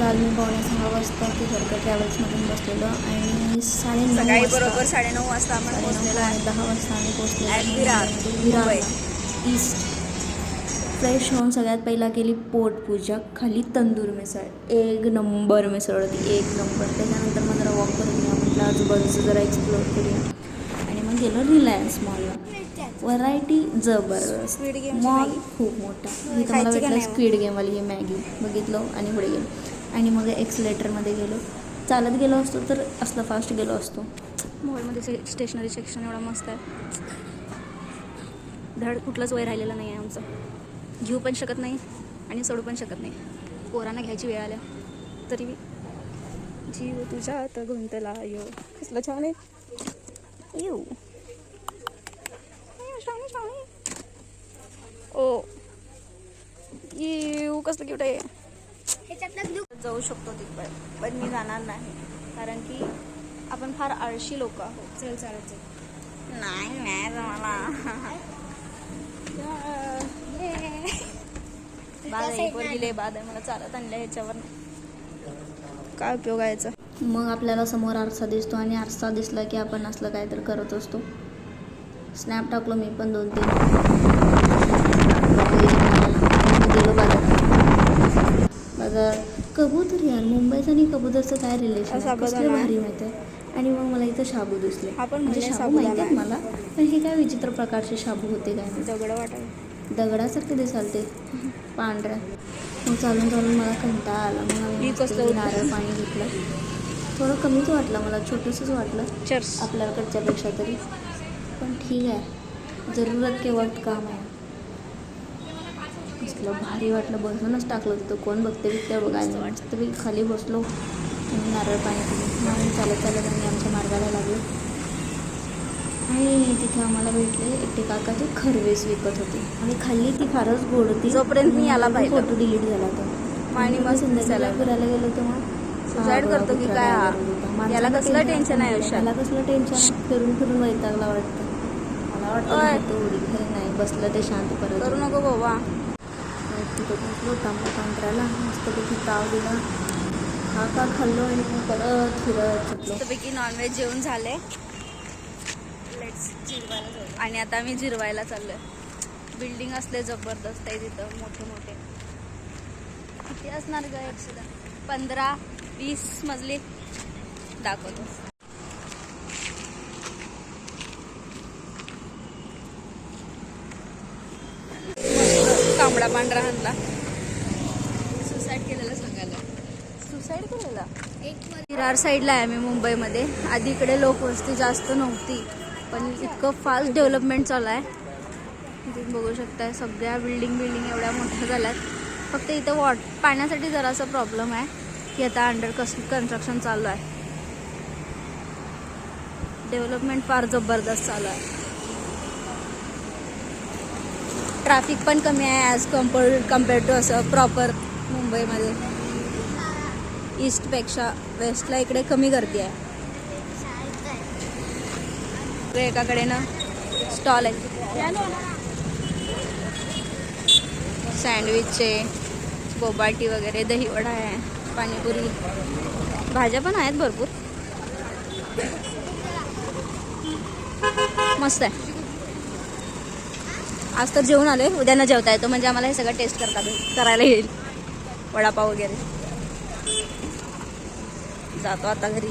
काल मी पावणे सहा वाजता ते सरकार ट्रॅव्हल्समधून बसलेलो आणि साडे नऊ सकाळी वाजता बरोबर साडेनऊ वाजता आपण पोहोचलेलो आणि आहे. दहा वाजता आम्ही पोहोचलेलो विरार. मुंबई. ईस्ट फ्रेश होऊन सगळ्यात पहिला केली पोटपूजा खाली तंदूर मिसळ. एक नंबर मिसळ होती एक नंबर. त्याच्यानंतर मग जरा वॉक करून घ्या म्हटलं आजूबाजूचं जरा एक्सप्लोर करूया. आणि मग गेलो रिलायन्स मॉलला व्हरायटी जबरदस्त. Squid Game ची मॉल मॅगी. खूप मोठा. इथं खायची मला का भेटलं नाही मग? स्क्विड गेमवाली ही मॅगी बघितलं आणि पुढे गेलो. आणि मग एक्सलेटरमध्ये गेलो. चालत गेलो असतो तर असलं फास्ट गेलो असतो. मॉलमध्ये से स्टेशनरी सेक्शन एवढा मस्त आहे. धड कुठलंच वय राहिलेलं नाही आहे आमचं. घेऊ पण शकत नाही आणि सोडू पण शकत नाही. पोरांना घ्यायची वेळ आल्या. तरी मी जीव तुझ्या आता गुंतला यो. कसलं छान आहे. येऊ ओ. येऊ कसलं क्यूट आहे. जाऊ शकतो तिकडे. पण मी जाणार नाही. कारण की आपण फार आळशी लोक आहोत. चल चालत नाही नाही मला बाद बाद आहे मला चालत आणलं ह्याच्यावर. काय उपयोग आहे याचा? मग आपल्याला समोर आरसा दिसतो आणि आरसा दिसला की आपण असलं काहीतरी करत असतो. स्नॅप टाकलो मी पण दोन तीन. गेलो बाजार कबूतर यार मुंबईचं आणि कबूतरचं काय रिलेशन कसले. भारी माहिती आहे? आणि मग मला इथं शाबू दिसले. आपण म्हणजे म्हणले शाबू माहिती आहेत. मला पण हे काय विचित्र प्रकारचे शाबू होते काय. दगड वाटायला. दगडासारखे दिसाल ते पांढऱ्या मग चालून चालून मला कंटाळा आला. मग? नारळ पाणी घेतलं. थोडं कमीच वाटलं मला छोटंसंच वाटलं. आपल्याकडच्यापेक्षा तरी. पण ठीक आहे. जरूरत के वक्त काम आहे. कसलं भारी वाटलं बसूनच टाकलं तिथं कोण बघते बिकते बघायला मस्तपैकी खाली बसलो. आणि नारळ पाणी पिलं. मग चालत चालत आम्ही आमच्या मार्गाला लागलो. आणि तिथे आम्हाला भेटले एकटे काका ते खरवेस विकत होते. आणि खाल्ली ती फारच गोड होती. जोपर्यंत मी याला पाहिलं. फोटो डिलीट झाला होता. आणि मग संध्याकाळी फिरायला गेलो तेव्हा. Suicide हा, करतो की काय हा? होता. याला कसलं tension आहे. आयुष्यात? याला कसलं टेन्शन फिरून फिरून वैतागला वाटतं. मला वाटतं तो उडी नाही. बसलं ते शांत परत करू नको बाबा. तिथं बसलो तांबडा पांढऱ्याला मस्तपैकी ताव दिला हा का खाल्लो आणि मग परत फिरत सुटलो मस्तपैकी नॉनव्हेज जेवण झाले लेट्स जिरवायला जाऊ आणि आता मी जिरवायला चाललोय. बिल्डिंग असले जबरदस्त आहे तिथं मोठे मोठे. किती असणार ग एकशे पंधरा वीस मजली. दाखवतो मस्त तांबडा पांढरा आणला सुसाईड केलेलं सांगायला. सुसाईड केलेला? विरार साईडला आहे मी मुंबईमध्ये. आधी इकडे लोकवस्ती जास्त नव्हती पण इतकं फास्ट डेव्हलपमेंट चालू आहे. तुम्ही बघू शकताय सगळ्या बिल्डिंग बिल्डिंग एवढ्या मोठ्या झाल्यात. फक्त इथं वॉट पाण्यासाठी जरासा प्रॉब्लेम आहे की आता अंडर कस कन्स्ट्रक्शन चालू आहे. डेव्हलपमेंट फार जबरदस्त चालू आहे. ट्रॅफिक पण कमी आहे ॲज कंपेअर कंपेअर टू असं प्रॉपर मुंबईमध्ये. ईस्टपेक्षा वेस्टला इकडे कमी गर्दी आहे. एकाकडे ना स्टॉल आहे सँडविचचे बोबाटी वगैरे दहीवडा आहे पाणीपुरी. भाज्या पण आहेत भरपूर. मस्त आहे. आज तर जेवण आलोय. उद्या न जेवता येतो म्हणजे आम्हाला हे सगळं टेस्ट करता करायला येईल. वडापाव वगैरे. जातो आता घरी.